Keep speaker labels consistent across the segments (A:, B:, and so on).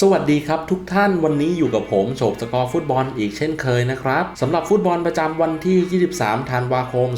A: สวัสดีครับทุกท่านวันนี้อยู่กับผมโฉบสกอร์ฟุตบอลอีกเช่นเคยนะครับสำหรับฟุตบอลประจำวันที่ 23 ธันวาคม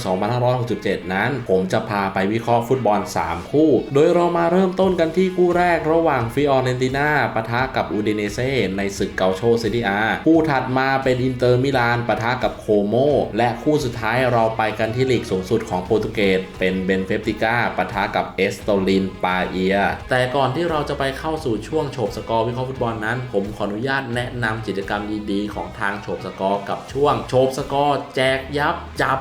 A: 2567 นั้น ผมจะพาไปวิเคราะห์ฟุตบอล 3 คู่ โดยเรามาเริ่มต้นกันที่คู่แรกระหว่างฟิออเรนติน่าปะทะกับอูเดเนเซ่ในศึกเกาโชเซเรียคู่ถัดมาเป็นอินเตอร์มิลานปะทะกับโคโมและคู่สุดท้ายเราไปกันที่ลีกสูงสุดของโปรตุเกสเป็นเบนเฟปติก้าปะทะกับเอสโตลินปาเอียแต่ก่อนที่เราจะไปเข้าสู่ช่วงโฉบสกอร์วิเคราะห์ฟุตบอลนั้น ผมขออนุญาตแนะนำกิจกรรมดีๆ ของทางโฉบสกอร์กับช่วงโฉบสกอร์แจกยับจับ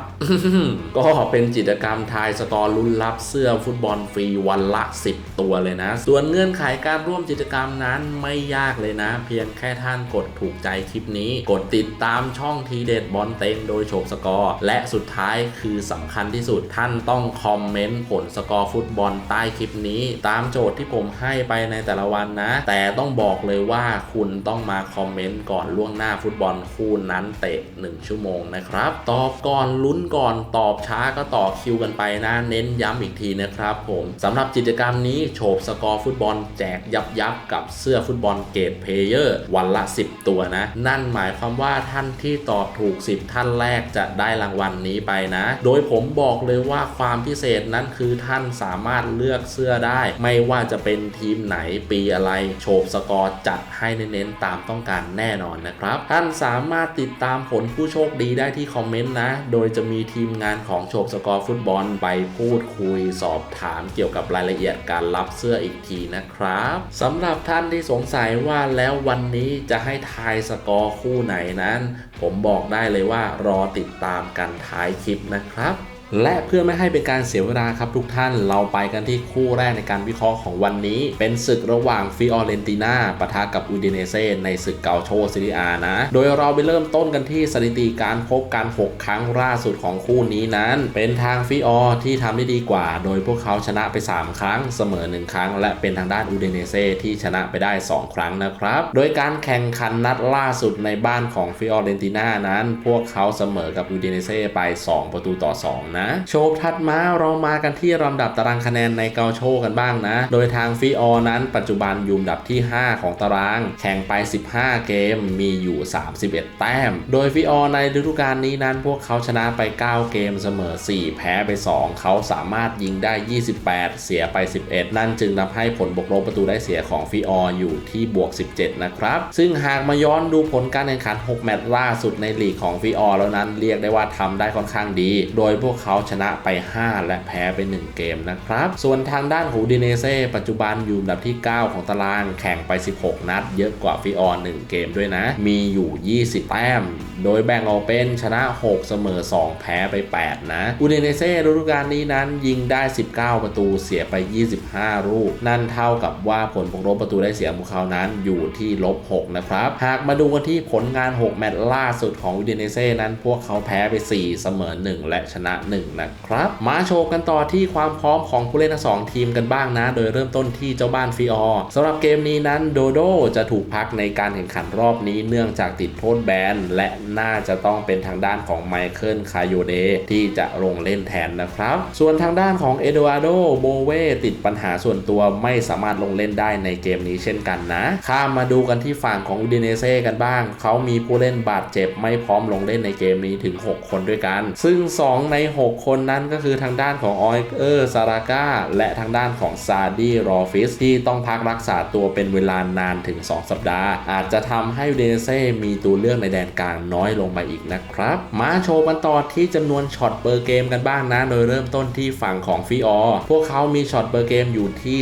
A: ก็เป็นกิจกรรมทายสกอร์ลุ้นรับเสื้อฟุตบอลฟรีวันละ 10 ตัวเลยนะ ส่วนเงื่อนไขการร่วมกิจกรรมนั้นไม่ยากเลยนะ เพียงแค่ท่านกดถูกใจคลิปนี้ กดติดตามช่องทีเด็ดบอลเต็งโดยโฉบสกอร์ และสุดท้ายคือสำคัญที่สุดท่านต้องคอมเมนต์ผลสกอร์ฟุตบอลใต้คลิปนี้ ตามโจทย์ที่ผมให้ไปในแต่ละวันนะ แต่ต้องบอกอกเลยว่าคุณต้องมาคอมเมนต์ก่อนล่วงหน้าฟุตบอลคู่นั้นเตะ 1 ชั่วโมงนะครับ ตอบก่อนลุ้นก่อนตอบช้าก็ต่อคิวกันไปนะ เน้นย้ำอีกทีนะครับผมสำหรับกิจกรรมนี้โฉบสกอร์ฟุตบอลแจกยับยับกับเสื้อฟุตบอลเกรดเพเยอร์วันละ 10 ตัวนะ นั่นหมายความว่าท่านที่ตอบถูก 10 ท่านแรกจะได้รางวัลนนี้ไปนะ โดยผมบอกเลยว่าความพิเศษนั้นคือท่านสามารถเลือกเสื้อได้ ไม่ว่าจะเป็นทีมไหนปีอะไรโฉบสกอร์จัดให้เน้นๆตามต้องการแน่นอนนะครับ ท่านสามารถติดตามผลผู้โชคดีได้ที่คอมเมนต์นะ โดยจะมีทีมงานของโฉบสกอร์ฟุตบอลไปพูดคุยสอบถามเกี่ยวกับรายละเอียดการรับเสื้ออีกทีนะครับสำหรับท่านที่สงสัยว่าแล้ววันนี้จะให้ทายสกอร์คู่ไหนนั้น ผมบอกได้เลยว่ารอติดตามกันท้ายคลิปนะครับ และเพื่อไม่ให้เป็นการเสียเวลาครับทุกท่านเราไปกันที่คู่แรกในการวิเคราะห์ของวันนี้ เป็นศึกระหว่างฟิออเรนติน่าปะทะกับอูดิเนเซ่ในศึกเกาโชซิริอานะ โดยเราไปเริ่มต้นกันที่สถิติการพบกัน 6 ครั้งล่าสุดของคู่นี้นั้น เป็นทางฟิออที่ทำได้ดีกว่า โดยพวกเขาชนะไป 3 ครั้งเสมอ 1 ครั้ง และเป็นทางด้านอูดิเนเซ่ที่ชนะไปได้ 2 ครั้งนะครับ โดยการแข่งขันนัดล่าสุดในบ้านของฟิออเรนติน่านั้น พวกเขาเสมอกับอูดิเนเซ่ไป 2 ประตูต่อ 2นะ โชว์ถัดมาเรามากันที่ลำดับตารางคะแนนในเกาโชกันบ้างนะ โดยทางฟิออนั้นปัจจุบันอยู่อันดับที่ 5 ของตาราง แข่งไป 15 เกมมีอยู่ 31 แต้ม โดยฟิออในฤดูกาลนี้นั้น พวกเขาชนะไป 9 เกมเสมอ 4 แพ้ไป 2 เขาสามารถยิงได้ 28 เสียไป 11 นั่นจึงทำให้ผลบวกลบประตูได้เสียของฟิอออยู่ที่บวก 17 นะครับ ซึ่งหากมาย้อนดูผลการแข่งขัน 6 แมตช์ล่าสุดในลีกของฟิออแล้วนั้นเรียกได้ว่าทำได้ค่อนข้างดี โดยพวกเขาชนะไป 5 และแพ้ไป 1 เกมนะครับ ส่วนทางด้านของดิเนเซ่ปัจจุบันอยู่อันดับที่ 9 ของตารางแข่งไป 16 นัด เยอะกว่าฟิออน1 เกมด้วยนะ มีอยู่ 20 แต้ม โดยแบ่งออกเป็นชนะ 6 เสมอ 2 แพ้ไป 8 นะอูดิเนเซ่ฤดูกาลนี้นั้นยิงได้ 19 ประตูเสียไป 25 ลูก นั่นเท่ากับว่าผลบวกลบประตูได้เสียของพวกเขานั้นอยู่ที่ลบ 6 นะครับ หากมาดูกันที่ผลงาน 6 แมตช์ล่าสุดของอูดิเนเซ่นั้นพวกเขาแพ้ไป 4 เสมอ 1 และชนะ 1นะครับมาโชว์กันต่อที่ความพร้อมของผู้เล่นทั้งสองทีมกันบ้างนะ โดยเริ่มต้นที่เจ้าบ้านฟิออสำหรับเกมนี้นั้นโดโดจะถูกพักในการแข่งขันรอบนี้เนื่องจากติดโทษแบนและน่าจะต้องเป็นทางด้านของไมเคิลคาโยเดที่จะลงเล่นแทนนะครับ ส่วนทางด้านของเอโดอาโดโบเวติดปัญหาส่วนตัวไม่สามารถลงเล่นได้ในเกมนี้เช่นกันนะ ข้ามมาดูกันที่ฝั่งของอูดิเนเซ่กันบ้าง เขามีผู้เล่นบาดเจ็บไม่พร้อมลงเล่นในเกมนี้ถึง 6 คนด้วยกัน ซึ่ง 2 ใน 6 6 คนนั้นก็คือทางด้านของออยเออร์ซาราก้าและทางด้านของซาดีรอฟิสที่ต้องพักรักษาตัวเป็นเวลานานถึง 2 สัปดาห์ อาจจะทำให้อูดิเนเซ่มีตัวเลือกในแดนกลางน้อยลงไปอีกนะครับ มาโชว์กันต่อที่จำนวนช็อตเปอร์เกมกันบ้างนะ โดยเริ่มต้นที่ฝั่งของฟิออพวกเขามีช็อตเปอร์เกมอยู่ที่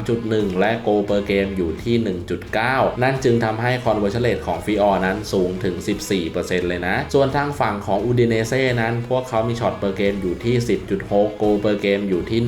A: 13.1 และโกเปอร์เกมอยู่ที่ 1.9 นั่นจึงทำให้คอนเวอร์ชันเลทของฟิออนั้นสูงถึง 14%เลยนะ ส่วนทางฝั่งของอูดิเนเซ่นั้น พวกเขามีช็อตเปอร์เกมอยู่ที่ 10.6โกเปอร์เกมอยู่ที่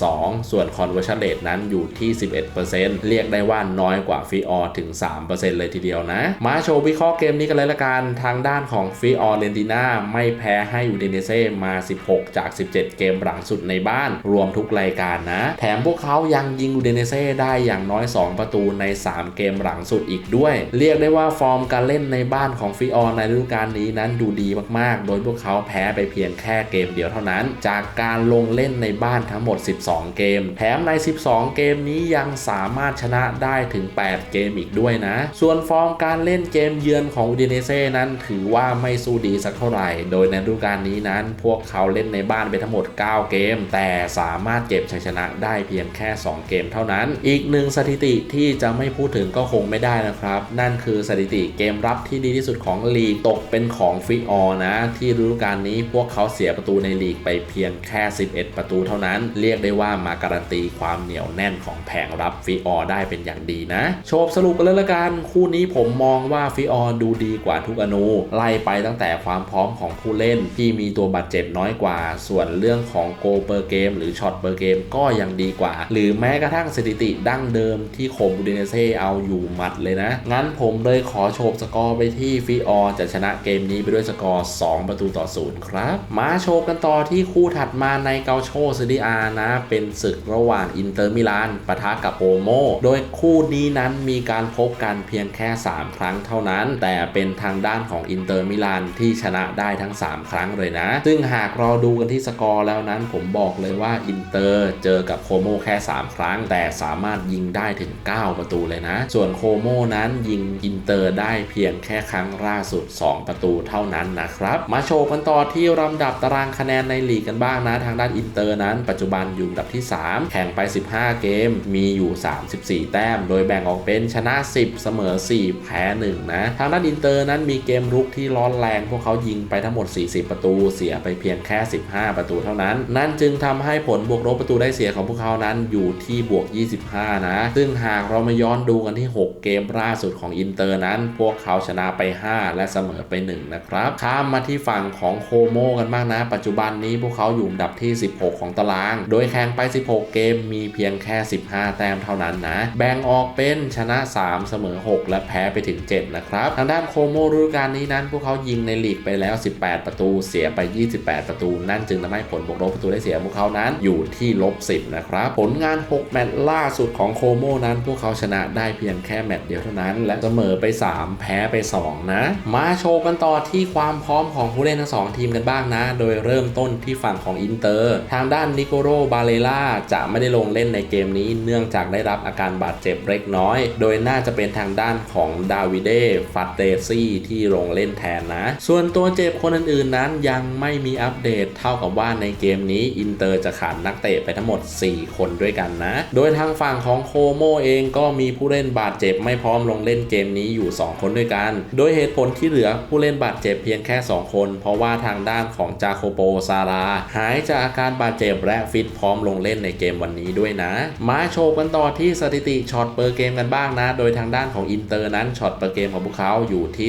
A: 1.2 ส่วนคอนเวอร์ชันเลทนั้นอยู่ที่ 11%เรียกได้ว่าน้อยกว่าฟิออถึง 3%เลยทีเดียวนะ มาโชว์วิเคราะห์เกมนี้กันเลยละกันทางด้านของฟิออเรนติน่าไม่แพ้ให้อูดิเนเซ่มา 16 จาก 17 เกมหลังสุดในบ้านรวมทุกรายการนะ แถมพวกเขายังยิงอูดิเนเซ่ได้อย่างน้อย 2 ประตูใน 3 เกมหลังสุดอีกด้วย เรียกได้ว่าฟอร์มการเล่นในบ้านของฟิออในฤดูกาลนี้นั้นดูดีมากๆ โดยพวกเขาแพ้ไปเพียงแค่เกมเดียวเท่านั้น จากการลงเล่นในบ้านทั้งหมด 12 เกม แถมใน 12 เกมนี้ยังสามารถชนะได้ถึง 8 เกมอีกด้วยนะ ส่วนฟอร์มการเล่นเกมเยือนของอุดิเนเซ่นั้นถือว่าไม่สู้ดีสักเท่าไหร่ โดยในฤดูกาลนี้นั้น พวกเขาเล่นในบ้านไปทั้งหมด 9 เกม แต่สามารถเก็บชัยชนะได้เพียงแค่ 2 เกมเท่านั้น อีกหนึ่งสถิติที่จะไม่พูดถึงก็คงไม่ได้นะครับ นั่นคือสถิติเกมรับที่ดีที่สุดของลีกตกเป็นของฟิออนะ ที่ฤดูกาลนี้พวกเขาเสียประตูในในลีกไปเพียงแค่ 11 ประตูเท่านั้น เรียกได้ว่ามาการันตีความเหนียวแน่นของแผงรับฟิออได้เป็นอย่างดีนะ โชว์สรุปกันเลยละกัน คู่นี้ผมมองว่าฟิออดูดีกว่าทุกอนูไล่ไปตั้งแต่ความพร้อมของผู้เล่นที่มีตัวบาดเจ็บน้อยกว่า ส่วนเรื่องของโกเปอร์เกม หรือช็อตเปอร์เกมก็ยังดีกว่า หรือแม้กระทั่งสถิติดั้งเดิมที่โคมบูเดเนเซ่เอาอยู่หมัดเลยนะ งั้นผมเลยขอโชว์สกอร์ไปที่ฟิออจะชนะเกมนี้ไปด้วยสกอร์ 2 ประตูต่อศูนย์ครับ มาโชว์กันต่อที่คู่ถัดมาในเกาโชซีดีอานะเป็นศึกระหว่างอินเตอร์มิลานปะทะกับโอโม โดยคู่นี้นั้นมีการพบกันเพียงแค่ 3 ครั้งเท่านั้น แต่เป็นทางด้านของอินเตอร์มิลานที่ชนะได้ทั้ง 3 ครั้งเลยนะ ซึ่งหากเราดูกันที่สกอร์แล้วนั้นผมบอกเลยว่าอินเตอร์เจอกับโคโมแค่ 3 ครั้ง แต่สามารถยิงได้ถึง 9 ประตูเลยนะ ส่วนโคโมนั้นยิงอินเตอร์ได้เพียงแค่ครั้งล่าสุด 2 ประตูเท่านั้นนะครับ มาโชว์กันต่อที่ลำดับตารางคะแนนในลีกกันบ้างนะ ทางด้านอินเตอร์นั้น ปัจจุบันอยู่อันดับที่ 3 แข่งไป 15 เกม มีอยู่ 34 แต้ม โดยแบ่งออกเป็นชนะ 10 เสมอ 4 แพ้ 1 นะ ทางด้านอินเตอร์นั้นมีเกมรุกที่ร้อนแรง พวกเขายิงไปทั้งหมด 40 ประตู เสียไปเพียงแค่ 15 ประตูเท่านั้น นั่นจึงทำให้ผลบวกลบประตูได้เสียของพวกเขานั้นอยู่ที่บวก 25 นะ ซึ่งหากเรามาย้อนดูกันที่ 6 เกมล่าสุดของอินเตอร์นั้น พวกเขาชนะไป 5 และเสมอไป 1 นะครับ ข้ามมาที่ฝั่งของโคโมกันบ้างนะปัจจุบันนี้พวกเขาอยู่อันดับที่ 16 ของตาราง โดยแข่งไป 16 เกมมีเพียงแค่ 15 แต้มเท่านั้นนะ แบ่งออกเป็นชนะ 3 เสมอ 6 และแพ้ไปถึง 7 นะครับ ทางด้านโคโมฤดูกาลนี้นั้น พวกเขายิงในลีกไปแล้ว 18 ประตู เสียไป 28 ประตู นั่นจึงทำให้ผลบวกลบประตูได้เสียของพวกเขานั้นอยู่ที่ลบ 10 นะครับ ผลงาน 6 แมตช์ล่าสุดของโคโมนั้น พวกเขาชนะได้เพียงแค่แมตช์เดียวเท่านั้น และเสมอไป 3 แพ้ไป 2 นะ มาโชว์กันต่อที่ความพร้อมของผู้เล่นทั้งสองทีมกันบ้างนะ โดยเริริ่มต้นที่ฝั่งของอินเตอร์ ทางด้านนิโกโรบาเลล่าจะไม่ได้ลงเล่นในเกมนี้ เนื่องจากได้รับอาการบาดเจ็บเล็กน้อย โดยน่าจะเป็นทางด้านของดาวิเดฟัตเตซี่ที่ลงเล่นแทนนะ ส่วนตัวเจ็บคนอื่นๆนั้นยังไม่มีอัปเดตเท่ากับว่าในเกมนี้อินเตอร์จะขาดนักเตะไปทั้งหมด 4 คนด้วยกันนะ โดยทางฝั่งของโคโมเองก็มีผู้เล่นบาดเจ็บไม่พร้อมลงเล่นเกมนี้อยู่ 2 คนด้วยกัน โดยเหตุผลที่เหลือผู้เล่นบาดเจ็บเพียงแค่ 2 คน เพราะว่าทางด้านของจาโคโปซาราหายจากอาการบาดเจ็บและฟิตพร้อมลงเล่นในเกมวันนี้ด้วยนะ มาโชว์กันต่อที่สถิติช็อตเปอร์เกมกันบ้างนะ โดยทางด้านของอินเตอร์นั้นช็อตเปอร์เกมของพวกเขาอยู่ที่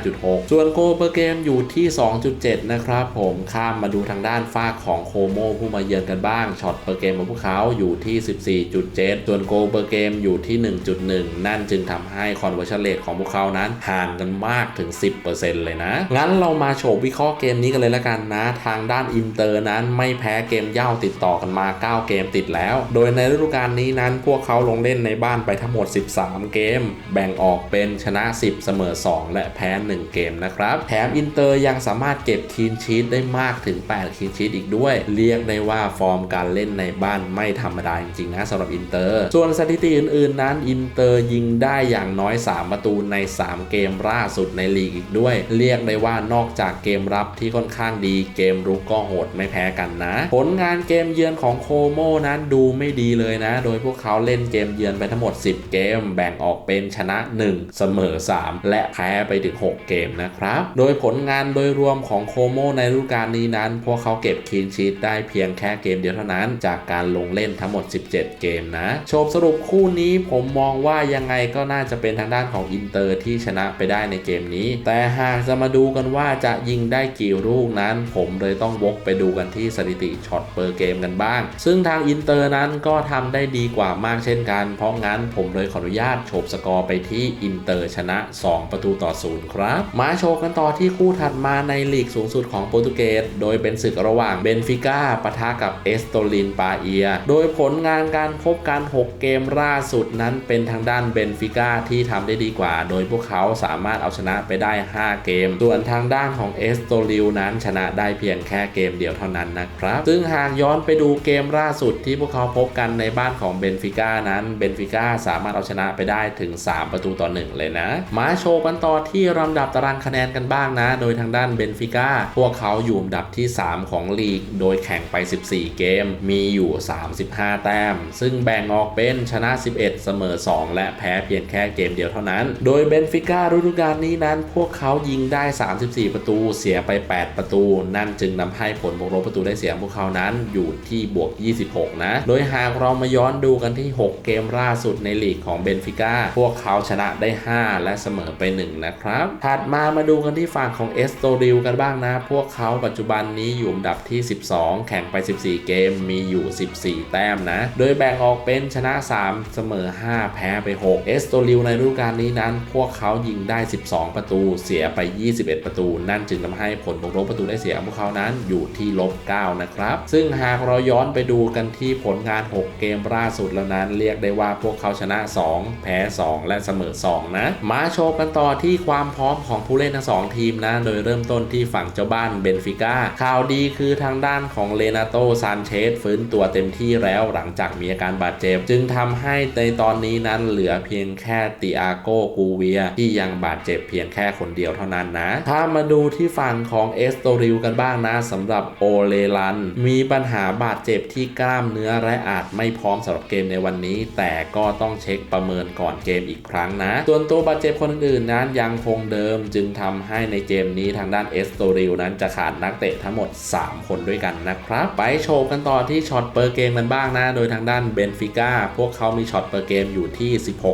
A: 15.6 ส่วนโกเปอร์เกมอยู่ที่ 2.7 นะครับผมข้ามมาดูทางด้านฝ้ากของโคโมผู้มาเยือนกันบ้างช็อตเปอร์เกมของพวกเขาอยู่ที่ 14.7 ส่วนโกเปอร์เกมอยู่ที่ 1.1 นั่นจึงทำให้คอนเวอร์ชันเลทของพวกเขานั้นห่างกันมากถึง 10%เลยนะ งั้นเรามาโฉบวิเคราะห์เกมนี้กันเลยละกันนะทางางด้านอินเตอร์นั้นไม่แพ้เกมเย่าติดต่อกันมา 9 เกมติดแล้ว โดยในฤดูกาลนี้นั้นพวกเขาลงเล่นในบ้านไปทั้งหมด 13 เกม แบ่งออกเป็นชนะ 10 เสมอ 2 และแพ้ 1 เกมนะครับ แถมอินเตอร์ยังสามารถเก็บคีนชีตได้มากถึง 8 คีนชีตอีกด้วย เรียกได้ว่าฟอร์มการเล่นในบ้านไม่ธรรมดาจริงๆนะสำหรับอินเตอร์ ส่วนสถิติอื่นๆนั้นอินเตอร์ยิงได้อย่างน้อย 3 ประตูใน 3 เกมล่าสุดในลีกอีกด้วย เรียกได้ว่านอกจากเกมรับที่ค่อนข้างดีเกมรุกก็โหดไม่แพ้กันนะ ผลงานเกมเยือนของโคโมนั้นดูไม่ดีเลยนะ โดยพวกเขาเล่นเกมเยือนไปทั้งหมด 10 เกม แบ่งออกเป็นชนะ 1 เสมอ 3 และแพ้ไปถึง 6 เกมนะครับ โดยผลงานโดยรวมของโคโมในฤดูกาลนี้นั้น พวกเขาเก็บคีนชีตได้เพียงแค่เกมเดียวเท่านั้น จากการลงเล่นทั้งหมด 17 เกมนะโชบสรุปคู่นี้ผมมองว่ายังไงก็น่าจะเป็นทางด้านของอินเตอร์ที่ชนะไปได้ในเกมนี้ แต่หากจะมาดูกันว่าจะยิงได้กี่ลูกนั้น ผมเลยต้องวกไปดูกันที่สถิติช็อตเปอร์เกมกันบ้าง ซึ่งทางอินเตอร์นั้นก็ทำได้ดีกว่ามากเช่นกัน เพราะงั้นผมเลยขออนุญาตโฉบสกอร์ไปที่อินเตอร์ชนะ 2 ประตูต่อศูนย์ครับมาโชว์กันต่อที่คู่ถัดมาในลีกสูงสุดของโปรตุเกสโดยเป็นศึกระหว่างเบนฟิก้าปะทะกับเอสโตลินปาเอีย โดยผลงานการพบกัน 6 เกมล่าสุดนั้นเป็นทางด้านเบนฟิก้าที่ทำได้ดีกว่า โดยพวกเขาสามารถเอาชนะไปได้ 5 เกม ส่วนทางด้านของเอสโตลิลนั้นชนะได้เพียงแค่เกมเดียวเท่านั้นนะครับ ซึ่งหากย้อนไปดูเกมล่าสุดที่พวกเขาพบกันในบ้านของเบนฟิก้านั้นเบนฟิก้าสามารถเอาชนะไปได้ถึง 3 ประตูต่อ 1 เลยนะ มาโชว์กันต่อที่ลำดับตารางคะแนนกันบ้างนะ โดยทางด้านเบนฟิก้าพวกเขาอยู่อันดับที่ 3 ของลีก โดยแข่งไป 14 เกม มีอยู่ 35 แต้ม ซึ่งแบ่งออกเป็นชนะ 11 เสมอ 2 และแพ้เพียงแค่เกมเดียวเท่านั้น โดยเบนฟิก้าฤดูกาลนี้นั้น พวกเขายิงได้ 34 ประตู เสียไป 8 ประตู นั่นจึงนำให้ผลบวกลบประตูได้เสียของพวกเขานั้นอยู่ที่บวก 26 นะ โดยหากเรามาย้อนดูกันที่ 6 เกมล่าสุดในลีกของเบนฟิก้าพวกเขาชนะได้ 5 และเสมอไป 1 นะครับ ถัดมามาดูกันที่ฝั่งของเอสโตริลกันบ้างนะ พวกเขาปัจจุบันนี้อยู่อันดับที่ 12 แข่งไป 14 เกมมีอยู่ 14 แต้มนะ โดยแบ่งออกเป็นชนะ 3 เสมอ 5 แพ้ไป 6 เอสโตริลในฤดูกาลนี้นั้น พวกเขายิงได้ 12 ประตูเสียไป 21 ประตู นั่นจึงทำให้ผลบวกลบประตูได้เสียของพวกเขานั้นอยู่ที่ลบ9นะครับ ซึ่งหากเราย้อนไปดูกันที่ผลงาน 6 เกมล่าสุดแล้วนั้นเรียกได้ว่าพวกเขาชนะ 2 แพ้ 2 และเสมอ 2 นะ มาโชว์กันต่อที่ความพร้อมของผู้เล่นทั้งสองทีมนะ โดยเริ่มต้นที่ฝั่งเจ้าบ้านเบนฟิก้า ข่าวดีคือทางด้านของเลนาโตซานเชสฟื้นตัวเต็มที่แล้วหลังจากมีอาการบาดเจ็บ จึงทำให้ในตอนนี้นั้นเหลือเพียงแค่ติอาโกกูเวีย ที่ยังบาดเจ็บเพียงแค่คนเดียวเท่านั้นนะ ถ้ามาดูที่ฝั่งของเอสโตริลกันบ้างนะสำหรับโอเลลัน มีปัญหาบาดเจ็บที่กล้ามเนื้อและอาจไม่พร้อมสำหรับเกมในวันนี้ แต่ก็ต้องเช็คประเมินก่อนเกมอีกครั้งนะ ส่วนตัวบาดเจ็บคนอื่นนั้นยังคงเดิมจึงทำให้ในเกมนี้ทางด้านเอสโตริลนั้นจะขาดนักเตะทั้งหมด 3 คนด้วยกันนะครับ ไปโชว์กันต่อที่ช็อตเปอร์เกมกันบ้างนะ โดยทางด้านเบนฟิก้าพวกเขามีช็อตเปอร์เกมอยู่ที่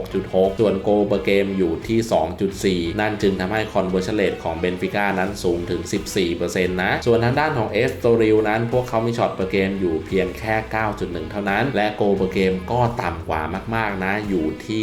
A: 16.6 ส่วนโกเปอร์เกมอยู่ที่ 2.4 นั่นจึงทำให้คอนเวอร์ชันเลทของเบนฟิก้านั้นสูงถึง 14%นะ ส่วนทางด้านของเอสโตริลนั้น พวกเขามีช็อตเปอร์เกมอยู่เพียงแค่ 9.1 เท่านั้น และโกเปอร์เกมก็ต่ำกว่ามากๆนะอยู่ที่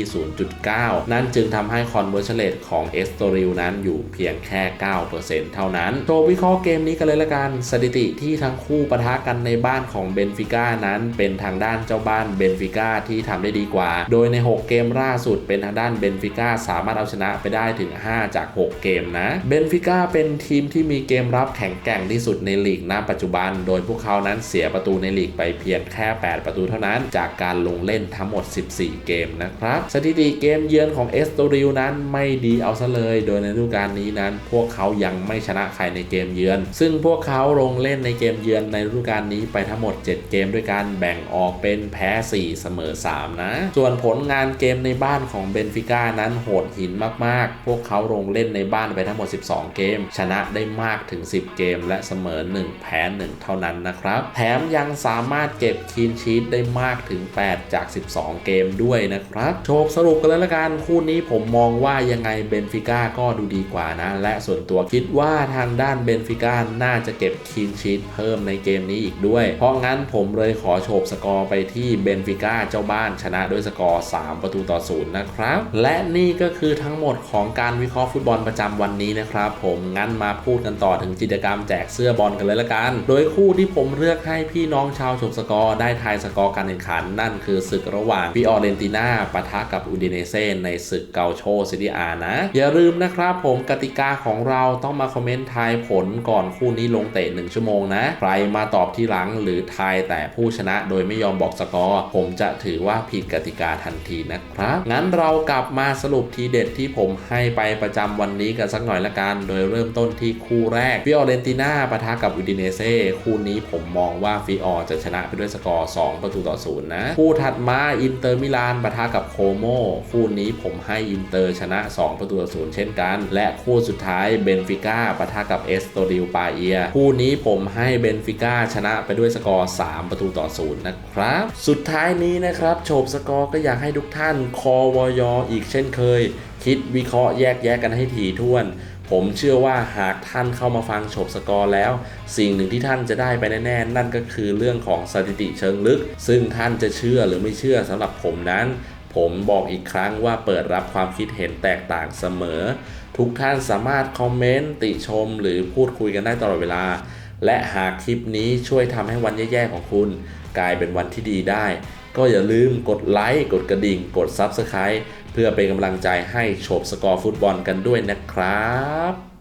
A: 0.9 นั่นจึงทำให้คอนเวอร์ชันเลทของเอสโตริลนั้นอยู่เพียงแค่ 9%เท่านั้นโชว์วิเคราะห์เกมนี้กันเลยละกันสถิติที่ทั้งคู่ปะทะกันในบ้านของเบนฟิก้านั้นเป็นทางด้านเจ้าบ้านเบนฟิก้าที่ทำได้ดีกว่า โดยใน 6 เกมล่าสุดเป็นทางด้านเบนฟิก้าสามารถเอาชนะไปได้ถึง 5 จาก 6 เกมนะเบนฟิก้าเป็นทีมที่มีเกมรับแข็งแกร่งที่สุดในลีกณปัจจุบัน โดยพวกเขานั้นเสียประตูในลีกไปเพียงแค่ 8 ประตูเท่านั้น จากการลงเล่นทั้งหมด 14 เกมนะครับ สถิติเกมเยือนของเอสโตริลนั้นไม่ดีเอาซะเลย โดยในฤดูกาลนี้นั้น พวกเขายังไม่ชนะใครในเกมเยือน ซึ่งพวกเขาลงเล่นในเกมเยือนในฤดูกาลนี้ไปทั้งหมด 7 เกมด้วยกันแบ่งออกเป็นแพ้ 4 เสมอ 3 นะ ส่วนผลงานเกมในบ้านของเบนฟิก้านั้นโหดหินมาก ๆ พวกเขาลงเล่นในบ้านไปทั้งหมด 12 เกม ชนะได้มากถึง 10 เกม และเสมมอ 1 แพ้1เท่านั้นนะครับ แถมยังสามารถเก็บคีนชีตได้มากถึง 8 จาก 12 เกมด้วยนะครับโชคสรุปกันเลยละกันคู่นี้ผมมองว่ายังไงเบนฟิก้าก็ดูดีกว่านะ และส่วนตัวคิดว่าทางด้านเบนฟิก้าน่าจะเก็บคีนชีตเพิ่มในเกมนี้อีกด้วย เพราะงั้นผมเลยขอโฉบสกอร์ไปที่เบนฟิก้าเจ้าบ้านชนะด้วยสกอร์ 3 ประตูต่อศูนย์นะครับ และนี่ก็คือทั้งหมดของการวิเคราะห์ฟุตบอลประจำวันนี้นะครับ ผมงั้นมาพูดกันต่อถึงกิจกรรมแจกเสื้อบอลกันเลยละกัน โดยคู่ที่ผมเลือกให้พี่น้องชาวโฉบสกอร์ได้ทายสกอร์การแข่งขัน นั่นคือศึกระหว่างฟิออเรนติน่าปะทะกับอูดิเนเซ่ในศึกเกาโชซิตี้อานะ อย่าลืมนะครับผมกติกาของเราต้องมาคอมเมนต์ทายผลก่อนคู่นี้ลงเตะ 1 ชั่วโมงนะ ใครมาตอบที่หลังหรือทายแต่ผู้ชนะโดยไม่ยอมบอกสกอร์ ผมจะถือว่าผิดกติกาทันทีนะครับ งั้นเรากลับมาสรุปทีเด็ดที่ผมให้ไปประจำวันนี้กันสักหน่อยละกัน โดยเริ่มต้นที่คู่แรกฟิออเรนติน่าปะทะกับอูดิเนเซ่คู่นี้ผมมองว่าฟิออจะชนะไปด้วยสกอร์ 2 ประตูต่อศูนย์นะ คู่ถัดมาอินเตอร์มิลานปะทะกับโคโมคู่นี้ผมให้อินเตอร์ชนะ 2 ประตูต่อศูนย์เช่นกัน และคู่สุดท้ายเบนฟิก้าปะทะกับเอสโตริลปาเอีย คู่นี้ผมให้เบนฟิก้าชนะไปด้วยสกอร์ 3 ประตูต่อศูนย์นะครับ สุดท้ายนี้นะครับโฉบสกอร์ก็อยากให้ทุกท่านคอวอยอีกเช่นเคย คิดวิเคราะห์แยกแยะกันให้ถี่ถ้วน ผมเชื่อว่าหากท่านเข้ามาฟังฉบสกอร์แล้ว สิ่งหนึ่งที่ท่านจะได้ไปแน่ๆนั่นก็คือเรื่องของสถิติเชิงลึก ซึ่งท่านจะเชื่อหรือไม่เชื่อสำหรับผมนั้น ผมบอกอีกครั้งว่าเปิดรับความคิดเห็นแตกต่างเสมอ ทุกท่านสามารถคอมเมนต์ติชม หรือพูดคุยกันได้ตลอดเวลา และหากคลิปนี้ช่วยทำให้วันแย่ๆของคุณ กลายเป็นวันที่ดีได้ ก็อย่าลืมกดไลค์ กดกระดิ่ง กด Subscribe เพื่อเป็นกำลังใจให้โฉบสกอร์ฟุตบอลกันด้วยนะครับ